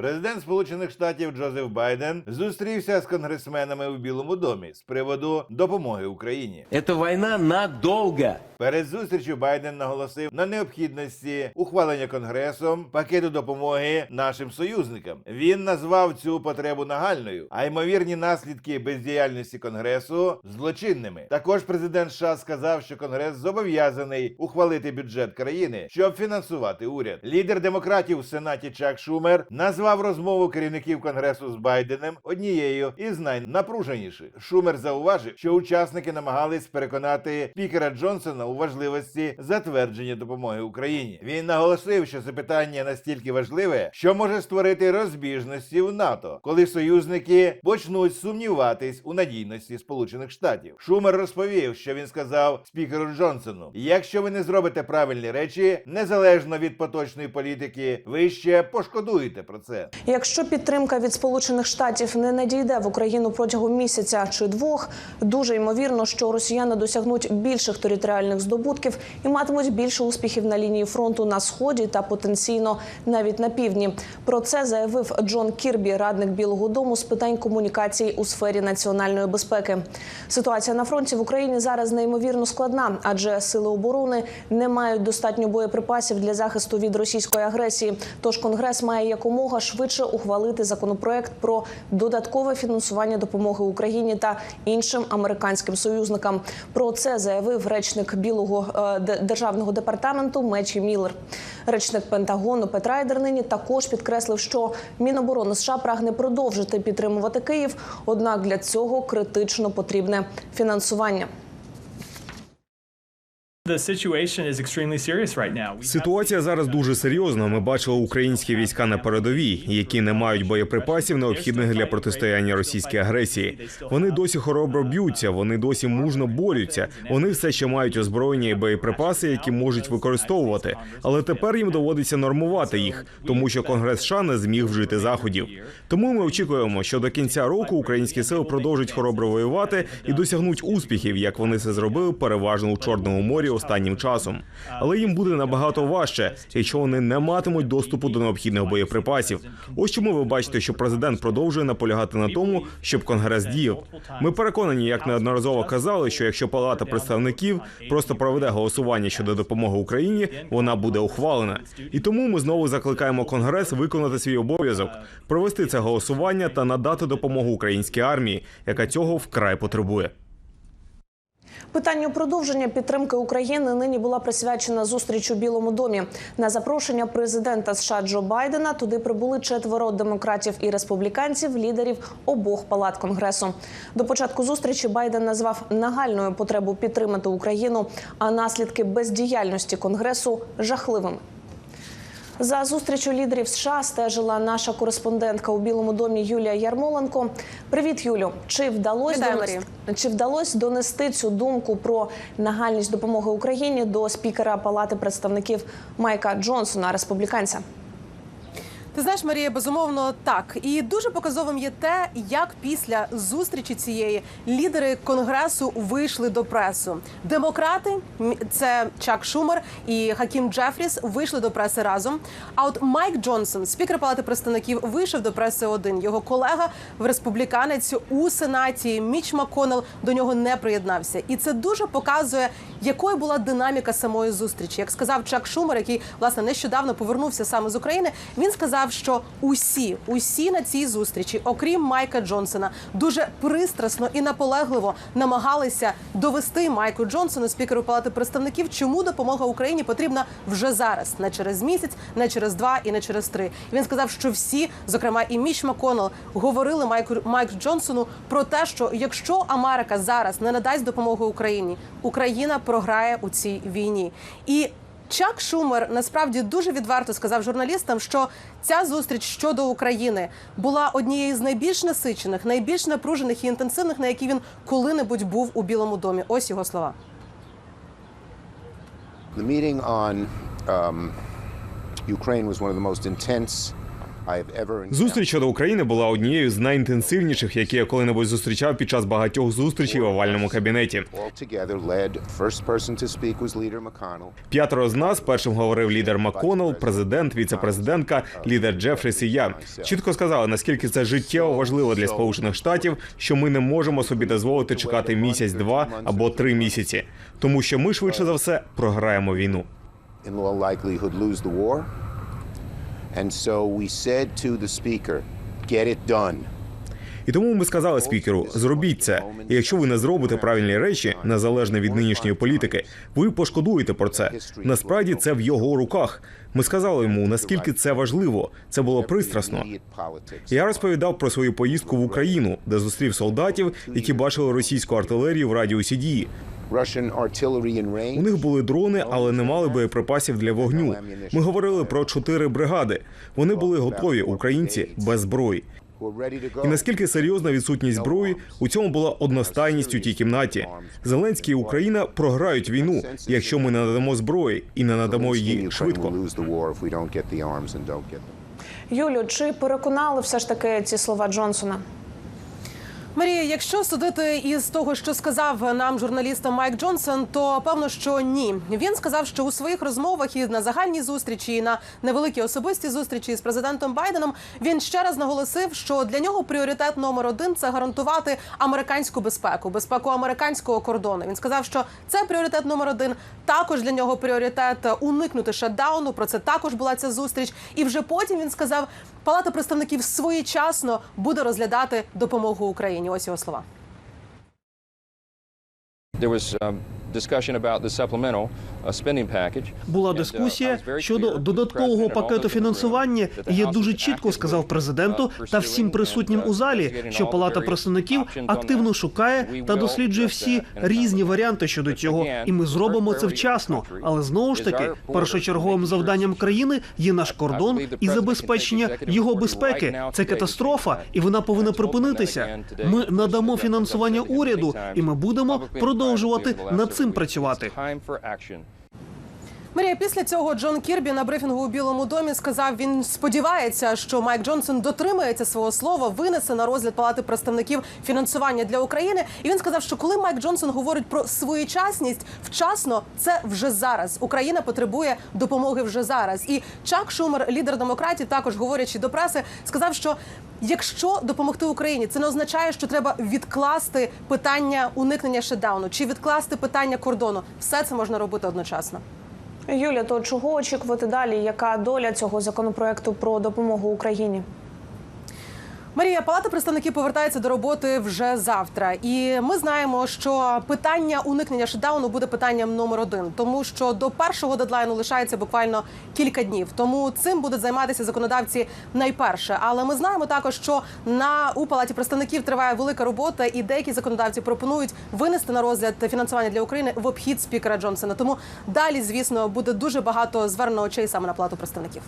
Президент Сполучених Штатів Джозеф Байден зустрівся з конгресменами у Білому домі з приводу допомоги Україні. Это война надолго. Перед зустрічю Байден наголосив на необхідності ухвалення конгресом пакету допомоги нашим союзникам. Він назвав цю потребу нагальною, а ймовірні наслідки бездіяльності конгресу злочинними. Також президент США сказав, що конгрес зобов'язаний ухвалити бюджет країни, щоб фінансувати уряд. Лідер демократів у сенаті Чак Шумер назвав розмову керівників конгресу з Байденом однією із найнапруженіших. Шумер зауважив, що учасники намагались переконати спікера Джонсона у важливості затвердження допомоги Україні. Він наголосив, що це питання настільки важливе, що може створити розбіжності в НАТО, коли союзники почнуть сумніватись у надійності Сполучених Штатів. Шумер розповів, що він сказав спікеру Джонсону: якщо ви не зробите правильні речі, незалежно від поточної політики, ви ще пошкодуєте про це. Якщо підтримка від Сполучених Штатів не надійде в Україну протягом місяця чи двох, дуже ймовірно, що росіяни досягнуть більших територіальних здобутків і матимуть більше успіхів на лінії фронту на сході та потенційно навіть на півдні. Про це заявив Джон Кірбі, радник Білого Дому з питань комунікацій у сфері національної безпеки. Ситуація на фронті в Україні зараз неймовірно складна, адже сили оборони не мають достатньо боєприпасів для захисту від російської агресії. Тож конгрес має якомога швидше ухвалити законопроект про додаткове фінансування допомоги Україні та іншим американським союзникам. Про це заявив речник Білого е, державного департаменту Мечі Міллер. Речник Пентагону Пет Райдер нині також підкреслив, що Міноборони США прагне продовжити підтримувати Київ однак для цього критично потрібне фінансування. Ситуація зараз дуже серйозна. Ми бачили українські війська на передовій, які не мають боєприпасів, необхідних для протистояння російській агресії. Вони досі хоробро б'ються, вони досі мужно борються. Вони все ще мають озброєння і боєприпаси, які можуть використовувати. Але тепер їм доводиться нормувати їх, тому що Конгрес США не зміг вжити заходів. Тому ми очікуємо, що до кінця року українські сили продовжать хоробро воювати і досягнуть успіхів, як вони це зробили переважно у Чорному морі останнім часом. Але їм буде набагато важче, якщо вони не матимуть доступу до необхідних боєприпасів. Ось чому ви бачите, що президент продовжує наполягати на тому, щоб конгрес діяв. Ми переконані, як неодноразово казали, що якщо Палата представників просто проведе голосування щодо допомоги Україні, вона буде ухвалена. І тому ми знову закликаємо конгрес виконати свій обов'язок, провести це голосування та надати допомогу українській армії, яка цього вкрай потребує. Питанню продовження підтримки України нині була присвячена зустріч у Білому домі. На запрошення президента США Джо Байдена туди прибули четверо демократів і республіканців, лідерів обох палат конгресу. До початку зустрічі Байден назвав нагальною потребу підтримати Україну, а наслідки бездіяльності конгресу жахливими. За зустрічю лідерів США стежила наша кореспондентка у Білому домі Юлія Ярмоленко. Привіт, Юлю. Чи вдалося донести, чи вдалося донести цю думку про нагальність допомоги Україні до спікера Палати представників Майка Джонсона, республіканця? Ти знаєш, Марія, безумовно так. І дуже показовим є те, як після зустрічі цієї лідери конгресу вийшли до пресу. Демократи це Чак Шумер і Хакім Джефріс вийшли до преси разом. А от Майк Джонсон, спікер Палати представників, вийшов до преси один. Його колега в республіканець у сенаті Міч Маконел до нього не приєднався. І це дуже показує, якою була динаміка самої зустрічі. Як сказав Чак Шумер, який власне нещодавно повернувся саме з України, він сказав, що усі, усі на цій зустрічі, окрім Майка Джонсона, дуже пристрасно і наполегливо намагалися довести Майку Джонсону, спікеру Палати представників, чому допомога Україні потрібна вже зараз, не через місяць, не через два і не через три. Він сказав, що всі, зокрема і Міч Маконел, говорили Майку Майку Джонсону про те, що якщо Америка зараз не надасть допомогу Україні, Україна програє у цій війні. І Чак Шумер насправді дуже відверто сказав журналістам, що ця зустріч щодо України була однією з найбільш насичених, найбільш напружених і інтенсивних, на які він коли-небудь був у Білому домі. Ось його слова. The meeting on um, Ukraine was one of the most intense Зустріч щодо України була однією з найінтенсивніших, які я коли-небудь зустрічав під час багатьох зустрічей в овальному кабінеті. П'ятеро з нас першим говорив лідер МакКоннелл, президент, віце-президентка, лідер Джефріс і я. Чітко сказали, наскільки це життєво важливо для Сполучених Штатів, що ми не можемо собі дозволити чекати місяць, два або три місяці, тому що ми швидше за все програємо війну. And so we said to the speaker, get it done. І тому ми сказали спікеру: зробіть це. І якщо ви не зробите правильні речі, незалежно від нинішньої політики, ви пошкодуєте про це. Насправді це в його руках. Ми сказали йому, наскільки це важливо. Це було пристрасно. Я розповідав про свою поїздку в Україну, де зустрів солдатів, які бачили російську артилерію в радіусі дії. У них були дрони, але не мали боєприпасів для вогню. Ми говорили про чотири бригади. Вони були готові, українці без зброї. І наскільки серйозна відсутність зброї у цьому була одностайність у тій кімнаті. Зеленський і Україна програють війну, якщо ми не надамо зброї і не надамо її швидко. Юлю, чи переконали все ж таки ці слова Джонсона? Марія, якщо судити із того, що сказав нам журналістам Майк Джонсон, то певно, що ні. Він сказав, що у своїх розмовах і на загальній зустрічі, і на невеликій особистій зустрічі з президентом Байденом він ще раз наголосив, що для нього пріоритет номер один це гарантувати американську безпеку, безпеку американського кордону. Він сказав, що це пріоритет номер один. Також для нього пріоритет уникнути шатдауну. Про це також була ця зустріч. І вже потім він сказав, Палата представників своєчасно буде розглядати допомогу Україні. Ось його слова. There was um, discussion about the supplemental uh, spending package. Була uh, дискусія щодо додаткового пакету фінансування. І я дуже чітко сказав президенту uh, та всім присутнім у uh, залі, що Палата представників активно шукає та досліджує всі різні варіанти щодо цього, і ми зробимо це вчасно. Але знову ж таки, першочерговим завданням країни є наш кордон і забезпечення його безпеки. Це катастрофа, і вона повинна припинитися. Ми надамо фінансування уряду, і ми будемо продовжувати над цим працювати. Марія, після цього Джон Кірбі на брифінгу у Білому домі сказав, він сподівається, що Майк Джонсон дотримається свого слова, винесе на розгляд Палати представників фінансування для України. І він сказав, що коли Майк Джонсон говорить про своєчасність, вчасно це вже зараз. Україна потребує допомоги вже зараз. І Чак Шумер, лідер демократів, також говорячи до преси, сказав, що якщо допомогти Україні, це не означає, що треба відкласти питання уникнення шедауну чи відкласти питання кордону. Все це можна робити одночасно. Юля, то чого очікувати далі? Яка доля цього законопроекту про допомогу Україні? Марія, палата представників повертається до роботи вже завтра, і ми знаємо, що питання уникнення шатдауну буде питанням номер один, тому що до першого дедлайну лишається буквально кілька днів. Тому цим будуть займатися законодавці найперше. Але ми знаємо також, що на у палаті представників триває велика робота, і деякі законодавці пропонують винести на розгляд фінансування для України в обхід спікера Джонсона. Тому далі, звісно, буде дуже багато звернено очей саме на палату представників.